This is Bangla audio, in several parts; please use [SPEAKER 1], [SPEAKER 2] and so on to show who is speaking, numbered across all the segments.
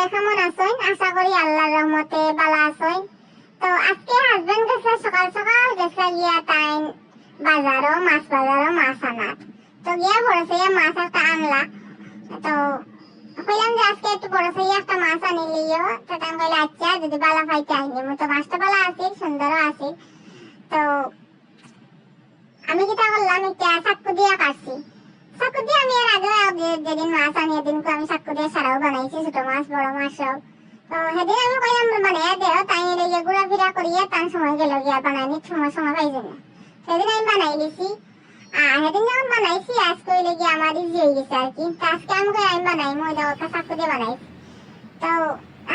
[SPEAKER 1] সবাই কেমন আছেন? আশা করি আল্লাহর রহমতে ভালো আছেন। তো আজকে হাজবেন্ড গেছে, সকাল সকাল গেছে গিয়া তাই বাজারও, মাছ বাজারও, মাছ আনার। তো গিয়া সেই মাছ একটা আনলা। তো কইলাম যে আজকে একটু সেই একটা মাছ আনিলিও তো তাই কইলে আচ্ছা যদি বালা পাইতে আনি তো মাছটা ভালো আছে, সুন্দরও আছে। তো আমি যেটা করলাম একটা চাকু দিয়া কাটছি চাকু দিয়ে আমি এর আগে যে- যেদিন মাছ আনি এদিন আমি চাকু দিয়ে সারাও বানাইছি ছোট মাছ বড় মাছ সব তো সেদিন আমি কইলাম বানাইয়া দেও তাই লেগে ঘুরা ফিরা করিয়া তার সময় গেল গিয়া বানাইনি সময় সময় পাইছে না। সেদিন আমি বানাই লিছি আর সেদিন যখন বানাইছি, আজকে ওই লেগে আমার ইজি হয়ে গেছে আর কি। আজকে আমি কই আমি বানাই, ময়দা ওকে চাকু দিয়ে বানাইছি তো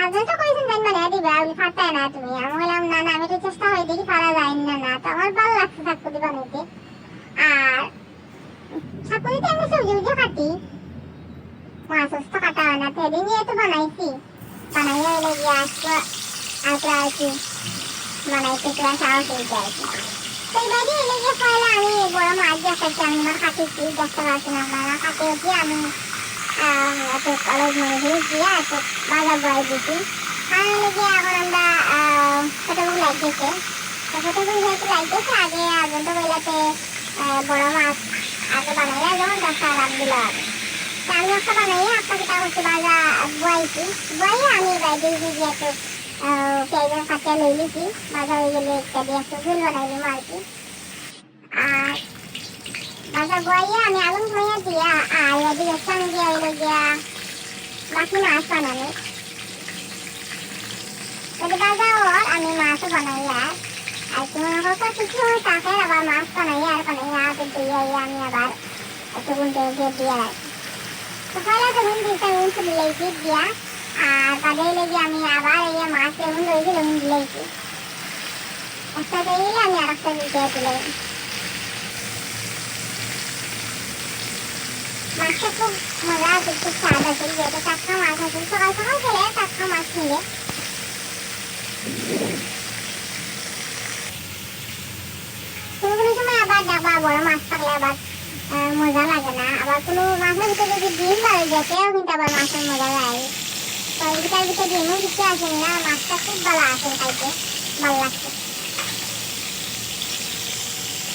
[SPEAKER 1] আগে তো কইছেন তাই বানাইয়া দিবে, আমি ফাটাই না তুমি। আমি বললাম, না না, আমি তো চেষ্টা হয় দেখি পারা যায় না না। তো আমার ভালো লাগছে চাকু দিয়ে বানাইতে। আর চাকুরিতে আমি সবজি উজি কাটি মাছ তো কাটা না সেদিন নিয়ে বানাইছি এলে গিয়ে আসব আসব আর কি বানাইতে ক্লাস আউট হয়েছে আর কি তো এবারে এলে গিয়ে পয়লা আমি বড় মাছ কাটছি আমি আমার কাটিছি দেখতে পাচ্ছি না আপনারা কাটে উঠি আমি একটু কলেজ মনে ধরে দিয়ে একটু বাজার বয়ে দিছি আর এলে গিয়ে এখন আমরা আহ, ছোটগুলো লাগতেছে তো ছোটগুলো যেহেতু লাগতেছে আগে আজন্ত বইলাতে বড় মাছ আগে বানাইয়া যেমন দশটা লাভ দিল আগে তা আমি একটা বানাইয়া একটা কিতা করছি বাজা বয়াইছি বয়াইয়া আমি বাইরে দিয়ে একটু পেঁয়াজের কাটিয়া লই লিছি বাজা হয়ে গেলে একটা দিয়ে একটু ঝুল বানাই দিবো আর কি। আর বাজা বয়াইয়া আমি আগুন বইয়া দিয়া, আর এদিকে দিয়া এলো গিয়া বাকি মাছ বানানো যদি বাজা ওর আমি মাছও বানাইয়া আর। কি মনে করতো কিছু তাকে আবার মাছ বানাইয়া আর বানাইয়া তো দিয়ে আমি আবার একটু গুনতে দিয়ে দিয়ে পয়লা তো গুন দিতে তো দিলেছি দিয়া আর বাদে লেগে আমি আবার এই মাছ এমন রয়েছে গুন দিলেছি একটা দিয়ে আমি আর একটা দিতে দিলাম মাছটা খুব মজা আছে খুব স্বাদ আছে যেহেতু টাটকা মাছ আছে সকাল সকাল খেলে টাটকা মাছ নিলে কোনো কোনো সময় আবার দেখবা বড় মাছ থাকলে আবার। মজা লাগে না। আবার কোনো মাছের ভিতরে যদি ডিম বাড়ে যায়, সেও কিন্তু আবার মাছের মজা লাগে। তো এটার ভিতরে ডিমও কিছু আসেনি না, মাছটা খুব ভালো আসে খাইতে ভালো লাগছে।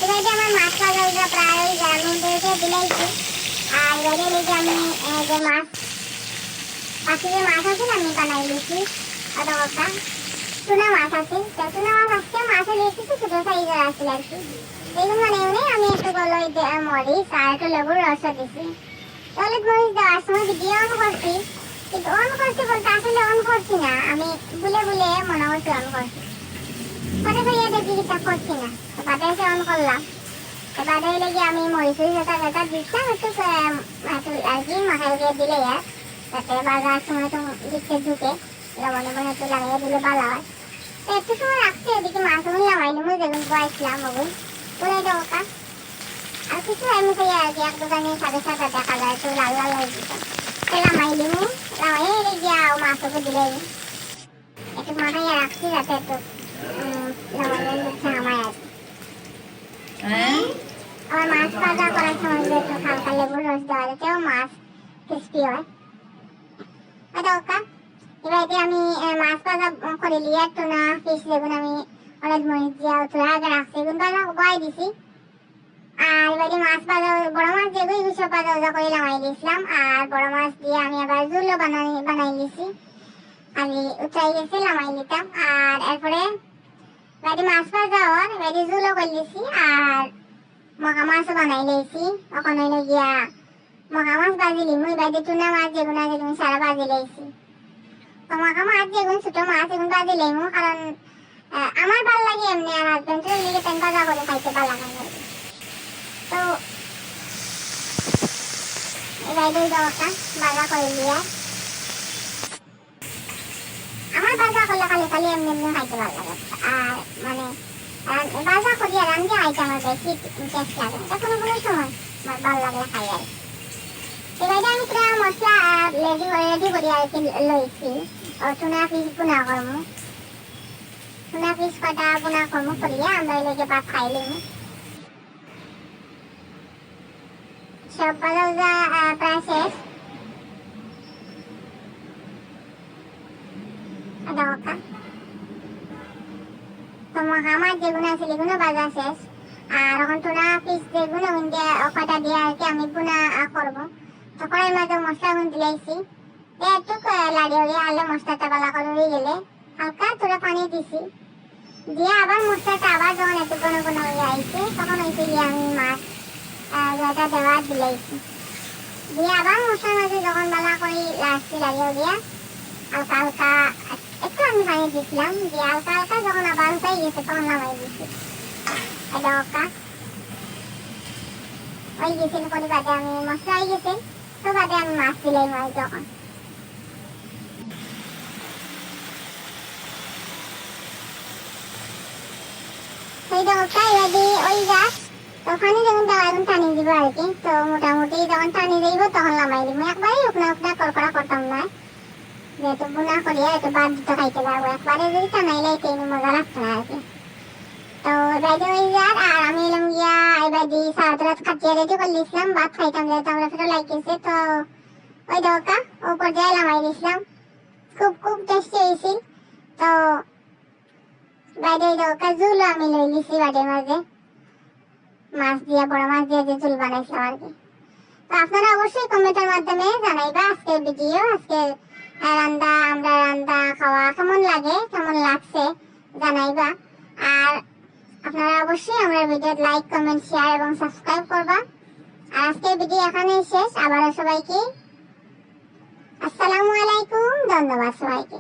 [SPEAKER 1] এবার যে আমার মাছ ভাজা ওইটা প্রায় ওই গরম মধ্যে দিলাইছি যে মাছ যে মাছ আছে না, আমি বানাই দিয়েছি ওটা ওটা টুনা মাছ আছে, তো টুনা মাছ আজকে মাছে দিয়েছি তো ছোটো সাইজের আসছিল আর কি। এগুলো মানে এমনি আমি একটু গলো মরিচ আর একটু লেবুর রস দিছি। হলুদ মরিচ দেওয়ার সময় ভিডিও অন করছি। কিন্তু অন করছি বলতে আসলে অন করছি না। আমি বুলে বুলে মনে হচ্ছে অন করছি। পরে ভাইয়া দেখি কিতা করছি না। বাদে এসে অন করলাম। বাদে লেগে আমি মরিচ যেটা যেটা দিচ্ছিলাম, একটু আর কি মাথায় দিয়ে দিলে যাতে বাজার সময় তো দিচ্ছে ঢুকে লবণ লবণ একটু লাগিয়ে দিলে ভালো হয়। তো একটু সময় রাখছি, এদিকে মাছগুলো লাগাইলাম যেগুলো বয়েছিলাম ওগুলো বলে দেবো কা আর কিছু আমি তো আর কি এক দোকানে সাড়ে সাতটা দেখা যায় তো লাল লাল হয়ে দিত তো লামাই দিমু লামাই এলে গিয়া ও মাছকে দিলে। একটু মাথায় রাখছি যাতে একটু লামাই আমার আর।
[SPEAKER 2] হ্যাঁ?
[SPEAKER 1] আবার মাছ ভাজা করার সময় যে একটু হালকা লেবুর রস দেওয়া যাতেও মাছ ক্রিস্পি হয়। এটা ওকা। এবার আমি মাছ ভাজা করে লিয়ে একটু না ফিস লেগুন আমি হলুদ মরিচ একটু আগে রাখছি ভাজা বয় দিছি। আর এবারে মাছ ভাজা বড় মাছ যেগুলো এগুলো সব ভাজা করে লাগাই দিয়েছিলাম। আর বড় মাছ দিয়ে আমি আবার জুলো বানাই বানাই দিয়েছি আমি উঠাই গেছি লামাই নিতাম আর এরপরে এবারে মাছ হওয়ার, এবারে জুলো করে দিয়েছি আর মকা মাছও বানাই লেছি ওখানে হইল গিয়া মকা মাছ ভাজি লিমু, এবারে টুনা মাছ যেগুলো আছে তুমি সারা ভাজি লেছি তো মকা মাছ যেগুলো ছোট মাছ এগুলো ভাজি লেমু কারণ আমার ভালো লাগে এমনি আর হাজবেন্ডের লিগে তেন ভাজা করে খাইতে ভালো লাগে তো দুই দরটা ভাজা করে দিয়ে, আমার ভাজা করলে খালি খালি এমনি এমনি খাইতে ভালো লাগে। আর মানে ভাজা করিয়া রান্ধে খাইতে আমার বেশি টেস্ট লাগে? কোনো কোনো সময় ভালো লাগলে খাই আর। এবারে আমি পুরা মশলা রেডি করি আর কি, লইছি। ও টুনা পিস করমু টুনা পিস কটা বুনা করমু করিয়া আমরা লেগে ভাত খাইলিমু সব ভাজা প্রায় শেষ আমার যেগুলো আছে এগুলো বাজা শেষ আর এখন টুনা পিস যেগুলো কয়টা দিয়ে আর কি আমি গুনা করব তো কড়াই মাঝে মশলা গুণ একটু লাড়িয়ে উড়িয়ে আলে মশলাটা বালা করে গেলে হালকা তোরা পানি দিছি। দিয়ে আবার মশলাটা আবার যখন একটু কোনো কোনো হয়ে তখন হয়েছে গিয়ে আমি মাছ যেটা দেওয়া দিলাইছি দিয়ে আবার মশলার মাঝে যখন বালা করে, লাস্টে লাগিয়ে দিয়ে হালকা হালকা একটু আমি পানি দিছিলাম। দিয়ে হালকা হালকা যখন আবার হয়ে গেছে, তখন নামাই দিছি। এটা ওকা ওই গেছিল বাদে আমি মশলা হয়ে গেছে তো বাদে আমি মাছ দিলাই মাছ যখন। ওই এবার ওই গাছ তখনই যখন দেওয়া এখন টানি দিব তো মোটামুটি যখন টানি দিব তখন নামাই দিব। একবারে উকনা উকনা করকরা করতাম না। যেহেতু বুনা করিয়া বাদ দিতে খাইতে পারব। একবারে যদি টানাইলে একটু মজা লাগতো না তো এবার ওই যার আমি এলাম গিয়া এবার দি রাত খাটিয়ে রেডি করে দিয়েছিলাম ভাত খাইতাম যেহেতু আমরা ফেরো লাগিয়েছে তো ওই দরকার ও পর্যায়ে নামাই দিয়েছিলাম খুব খুব টেস্টি হয়েছিল তো বাইরে দরকার আমি লই মাঝে। মাছ দিয়ে, বড় মাছ যে আর কি তো আপনারা অবশ্যই কমেন্টের মাধ্যমে জানাইবা ভিডিও রান্দা আমরা রান্দা খাওয়া কেমন লাগে, কেমন লাগছে জানাইবা। আর আপনারা অবশ্যই আমার ভিডিও লাইক কমেন্ট শেয়ার এবং সাবস্ক্রাইব করবা। আর আজকের ভিডিও শেষ। আবারও সবাইকে আসসালামু আলাইকুম, ধন্যবাদ সবাইকে।